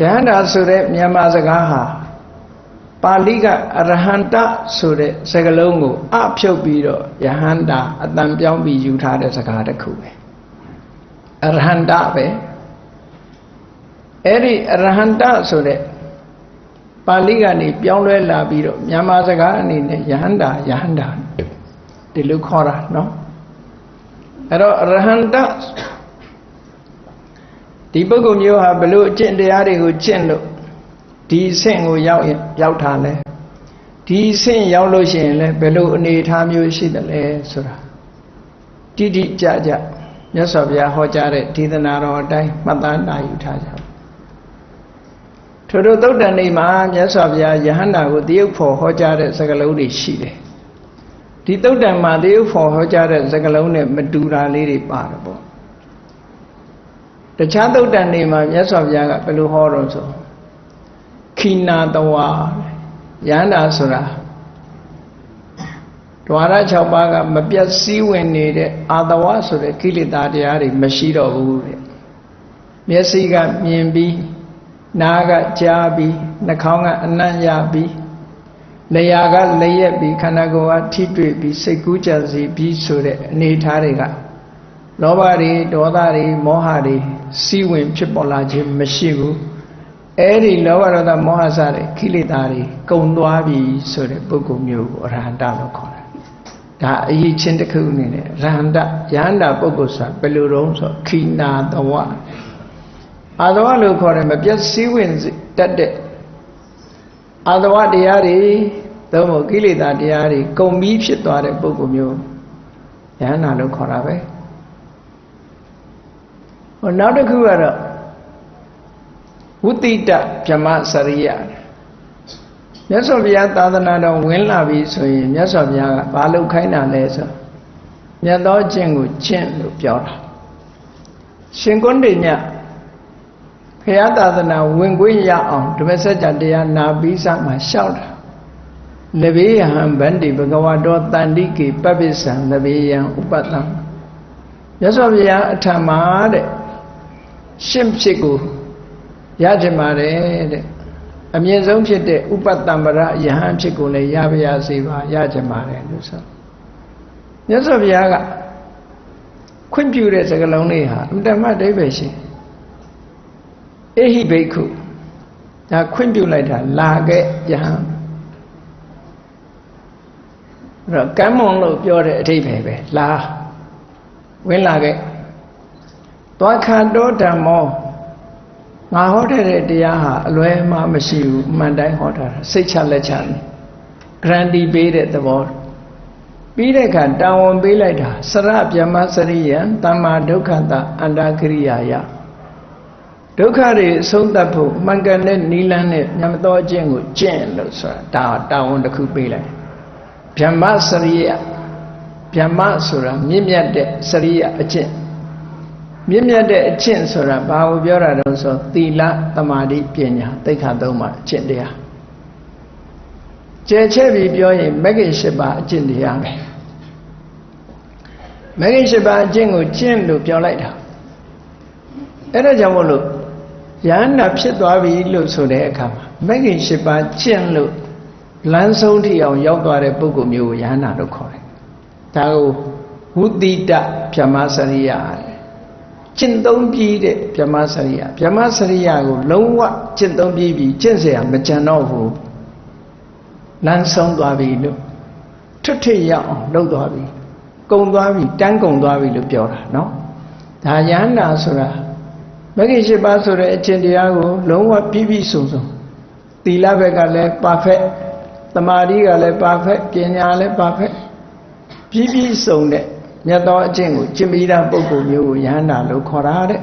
ယဟန္တာဆိုတဲ့မြန်မာစကားဟာပါဠိကအရဟန္တဆိုတဲ့စကားလုံးကိုအဖြုတ်ပြီးတော့ယဟန္တာအတန်ပြောင်းပြီးယူထားတဲ့စကားတစ်ခုပဲအရဟန္တပဲအဲ့ဒီအရဟန္တဆိုတဲ့ပါဠိကနေပြောင်းလဲလာပြီးတော့မြန်မာစကားအနေနဲ့ယဟန္တာယဟန္တာဒီလိုခေါ်တာနော်အဲ့တော့အရဟန္တ ဒီပုဂ္ဂိုလ်မျိုးဟာဘလို့အကျင့်တရားတွေကိုကျင့်လို့ဒီအဆင့်ကိုရောက်ရင်ရောက်တာလဲဒီအဆင့်ရောက်လို့ရှိရင်လဲဘယ်လိုအနေအထားမျိုးရှိတယ်လဲဆိုတာတိတိကျကျမြတ်စွာဘုရားဟောကြားတဲ့ဒေသနာတော်အတိုင်းမှတ်သားနိုင်ယူထားကြပါထို့သောသုတ်တန်နေမှာမြတ်စွာဘုရားယဟန္တာကိုတရုပ်ဖို့ဟောကြားတဲ့စကားလုံးတွေရှိတယ်ဒီသုတ်တန်မှာတရုပ်ဖို့ဟောကြားတဲ့စကားလုံးနဲ့မတူတာလေးတွေပါတယ်ပေါ့ တခြားသုတ်တန်နေမှာမြတ်စွာဘုရားကဘယ်လိုဟောတော့ဆိုခိနာတဝါယန္တာဆိုတာဒွါရ6ပါးကမပြတ်စည်းဝင်နေတဲ့အာတဝဆိုတဲ့ကိလေသာတရားတွေမရှိတော့ဘူးတဲ့မျက်စိကမြင်ပြီးနားကကြားပြီးနှာခေါင်းကအနံ့ရပြီးလျှာကလျက်ပြီးခန္ဓာကိုယ်ကထိတွေ့ပြီးစိတ်ကူးကြစီပြီးဆိုတဲ့အနေအထားတွေက လောဘတွေဒေါသတွေမောဟတွေစီးဝင်ဖြစ်ပေါ်လာခြင်းမရှိဘူးအဲ့ဒီလောဘဒေါသမောဟစတဲ့ခိလေသာတွေကုံသွားပြီဆိုတဲ့ပုဂ္ဂိုလ်မျိုးကိုအရဟန္တလို့ခေါ်တယ်ဒါအရေးချင်းတစ်ခုအနေနဲ့ရဟန္တယဟန္တာပုဂ္ဂိုလ်ဆိုတာဘယ်လိုတုံးဆိုခိနာတဝအာသဝလို့ခေါ်တယ်မပြတ်စည်းဝင်တတ်တဲ့အာသဝတရားတွေသို့မဟုတ်ကိလေသာတရားတွေကုံပြီးဖြစ်သွားတဲ့ပုဂ္ဂိုလ်မျိုးယဟန္တာလို့ခေါ်တာပဲ ဟိုနောက်တစ်ခုကတော့ဝုတိတဗြဟ္မစရိယမြတ်စွာဘုရားသာသနာတော်ဝင်လာပြီဆိုရင်မြတ်စွာဘုရားကဘာလုပ်ခိုင်းတာလဲဆိုမြတ်သောကျင့်ကိုကျင့်လို့ပြောတာရှင်ကွန်းတေညဘုရားသာသနာဝင်ခွင့်ရအောင်ဓမ္မစကြာတရားနာပြီးစမှလျှောက်တာလဘေယဟံဗန္တိဘဂဝတောတန္တိကေပပိစံလဘေယံဥပတ္တံမြတ်စွာဘုရားအထံမှာတဲ့ ရှင်းဖြစ်ကိုရကြပါတယ်တဲ့အမြင့်ဆုံးဖြစ်တဲ့ဥပတ္တံပရယဟန်ဖြစ်ကိုလည်းရပါရစေပါရကြပါတယ်လို့ဆိုမြတ်စွာဘုရားကခွင့်ပြုတဲ့စကားလုံးလေးဟာအတ္တမဒိဗ္ဗေရှင်အေဟိဘိက္ခုဒါခွင့်ပြုလိုက်တာလာခဲ့ယဟန်အဲ့တော့ကမ်းမွန်လို့ပြောတဲ့အထိပ္ပယ်ပဲလာဝင်လာခဲ့ သွားခန္တောဓမ္မောငါဟောတဲ့တရားဟာအလွဲမှမရှိဘူးအမှန်တိုင်းဟောတာစိတ်ချလက်ချနေဂရန်တီပေးတဲ့သဘောပြီးတဲ့အခါတာဝန်ပေးလိုက်တာစရဗျမစရိယံတမ္မာဒုက္ခတအန္တကရိယာယဒုက္ခတွေအဆုံးသတ်ဖို့မှန်ကန်တဲ့နိလန်းနဲ့ညမတော်အကျင့်ကိုကျင့်လို့ဆိုတာဒါတာဝန်တစ်ခုပေးလိုက်ဗျမစရိယဗျမဆိုတာမြင့်မြတ်တဲ့စရိယအကျင့် မြင့်မြတ်တဲ့အကျင့်ဆိုတာဘာကိုပြောတာတုံးဆိုသီလသမာဓိပညာသိက္ခာသုံးပါအကျင့်တရားကျဲချဲ့ပြီးပြောရင်မဂ္ဂင်၈ပါးအကျင့်တရားပဲမဂ္ဂင်၈ပါးအကျင့်ကိုကျင့်လို့ပြောလိုက်တာအဲ့ဒါကြောင့်မို့လို့ယန္တာဖြစ်သွားပြီလို့ဆိုတဲ့အခါမှာမဂ္ဂင်၈ပါးကျင့်လို့လမ်းဆုံးထိအောင်ရောက်သွားတဲ့ပုဂ္ဂိုလ်မျိုးကိုယန္တာလို့ခေါ်တယ်ဒါကိုဝုတိတဗြဟ္မစရိယ ကျင့်သုံးပြီးတဲ့ဗြဟ္မစရိယဗြဟ္မစရိယကိုလုံးဝကျင့်သုံးပြီးပြီကျင့်เสียမကြံတော့ဘူးလမ်းဆုံးသွားပြီလို့ထွတ်ထွတ်ရအောင်လုပ်သွားပြီကုံသွားပြီတန်းကုံသွားပြီလို့ပြောတာเนาะဒါယန္တာဆိုတာမဂ္ဂင်၈ပါးဆိုတဲ့အကျင့်တရားကိုလုံးဝပြည့်ပြည့်စုံစုံသီလဘက်ကလည်း perfect သမာဓိကလည်း perfect ပညာလည်း perfect ပြည့်ပြည့်စုံတဲ့ မြတ်သောအကျင့်ကိုကျင့်ပြီးသားပုဂ္ဂိုလ်မျိုးကိုယဟန္တာလို့ခေါ်တာတဲ့